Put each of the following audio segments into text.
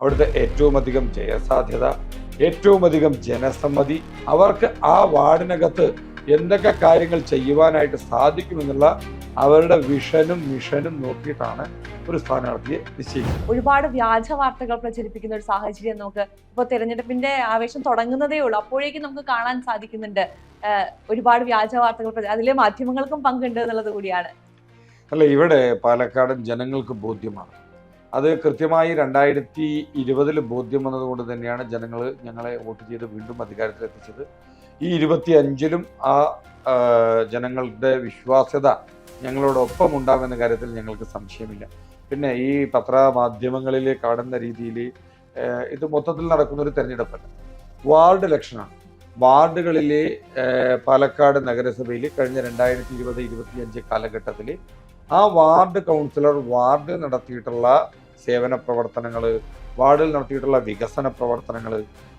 അവിടുത്തെ ഏറ്റവും അധികം ജയസാധ്യത ഏറ്റവും അധികം ജനസമ്മതി അവർക്ക് ആ വാർഡിനകത്ത് എന്തൊക്കെ കാര്യങ്ങൾ ചെയ്യുവാനായിട്ട് സാധിക്കുമെന്നുള്ള അവരുടെ വിഷനും മിഷനും നോക്കിയിട്ടാണ് ഒരു സ്ഥാനാർത്ഥിയെ നിശ്ചയിക്കുന്നത്. ഒരുപാട് വ്യാജ വാർത്തകൾ പ്രചരിപ്പിക്കുന്ന ഒരു സാഹചര്യം നമുക്ക് ഇപ്പൊ തെരഞ്ഞെടുപ്പിന്റെ ആവേശം തുടങ്ങുന്നതേ ഉള്ളൂ. അപ്പോഴേക്കും നമുക്ക് കാണാൻ സാധിക്കുന്നുണ്ട്. ഒരുപാട് വ്യാജ വാർത്തകൾ അതിലെ മാധ്യമങ്ങൾക്കും പങ്കുണ്ട് എന്നുള്ളത് കൂടിയാണ്. അല്ല ഇവിടെ പാലക്കാടൻ ജനങ്ങൾക്ക് ബോധ്യമാണ്. അത് കൃത്യമായി രണ്ടായിരത്തി ഇരുപതിൽ ബോധ്യം വന്നതുകൊണ്ട് തന്നെയാണ് ജനങ്ങൾ ഞങ്ങളെ വോട്ട് ചെയ്ത് വീണ്ടും അധികാരത്തിലെത്തിച്ചത്. ഈ ഇരുപത്തി അഞ്ചിലും ആ ജനങ്ങളുടെ വിശ്വാസ്യത ഞങ്ങളോടൊപ്പം ഉണ്ടാകുമെന്ന കാര്യത്തിൽ ഞങ്ങൾക്ക് സംശയമില്ല. പിന്നെ ഈ പത്രമാധ്യമങ്ങളിൽ കാണുന്ന രീതിയിൽ ഇത് മൊത്തത്തിൽ നടക്കുന്ന ഒരു തെരഞ്ഞെടുപ്പല്ല. വാർഡ് ഇലക്ഷനാണ്. വാർഡുകളിലെ പാലക്കാട് നഗരസഭയിൽ കഴിഞ്ഞ രണ്ടായിരത്തി ഇരുപത് ഇരുപത്തി അഞ്ച് കാലഘട്ടത്തിൽ ആ വാർഡ് കൗൺസിലർ വാർഡ് നടത്തിയിട്ടുള്ള സേവന പ്രവർത്തനങ്ങൾ വാർഡിൽ നടത്തിയിട്ടുള്ള വികസന പ്രവർത്തനങ്ങൾ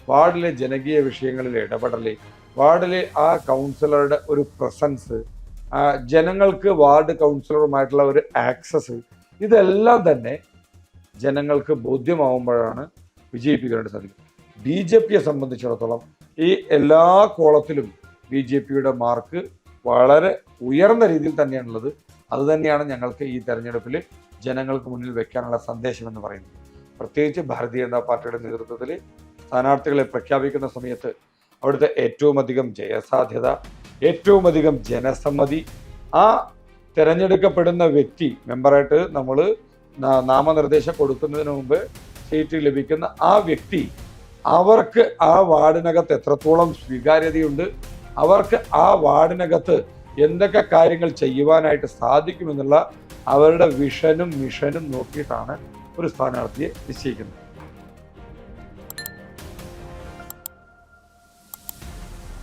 വാർഡിലെ ജനകീയ വിഷയങ്ങളിൽ ഇടപെടൽ വാർഡിലെ ആ കൗൺസിലറുടെ ഒരു പ്രസൻസ് ജനങ്ങൾക്ക് വാർഡ് കൗൺസിലറുമായിട്ടുള്ള ഒരു ആക്സസ് ഇതെല്ലാം തന്നെ ജനങ്ങൾക്ക് ബോധ്യമാവുമ്പോഴാണ് വിജയിപ്പിക്കാനായിട്ട് സാധിക്കും ബി ജെ പിയെ സംബന്ധിച്ചിടത്തോളം ഈ എല്ലാ കോളത്തിലും ബി ജെ പിയുടെ മാർക്ക് വളരെ ഉയർന്ന രീതിയിൽ തന്നെയാണുള്ളത്. അതുതന്നെയാണ് ഞങ്ങൾക്ക് ഈ തെരഞ്ഞെടുപ്പിൽ ജനങ്ങൾക്ക് മുന്നിൽ വെക്കാനുള്ള സന്ദേശം എന്ന് പറയുന്നത് പ്രത്യേകിച്ച് ഭാരതീയ ജനതാ പാർട്ടിയുടെ നേതൃത്വത്തിൽ സ്ഥാനാർത്ഥികളെ പ്രഖ്യാപിക്കുന്ന സമയത്ത് അവിടുത്തെ ഏറ്റവും അധികം ജയസാധ്യത ഏറ്റവും അധികം ജനസമ്മതി ആ തിരഞ്ഞെടുക്കപ്പെടുന്ന വ്യക്തി മെമ്പറായിട്ട് നമ്മൾ നാമനിർദ്ദേശം കൊടുക്കുന്നതിന് മുമ്പ് സീറ്റ് ലഭിക്കുന്ന ആ വ്യക്തി അവർക്ക് ആ വാർഡിനകത്ത് എത്രത്തോളം സ്വീകാര്യതയുണ്ട് അവർക്ക് ആ വാർഡിനകത്ത് എന്തൊക്കെ കാര്യങ്ങൾ ചെയ്യുവാനായിട്ട് സാധിക്കുമെന്നുള്ള അവരുടെ വിഷനും മിഷനും നോക്കിയിട്ടാണ് ഒരു സ്ഥാനാർത്ഥിയെ നിശ്ചയിക്കുന്നത്.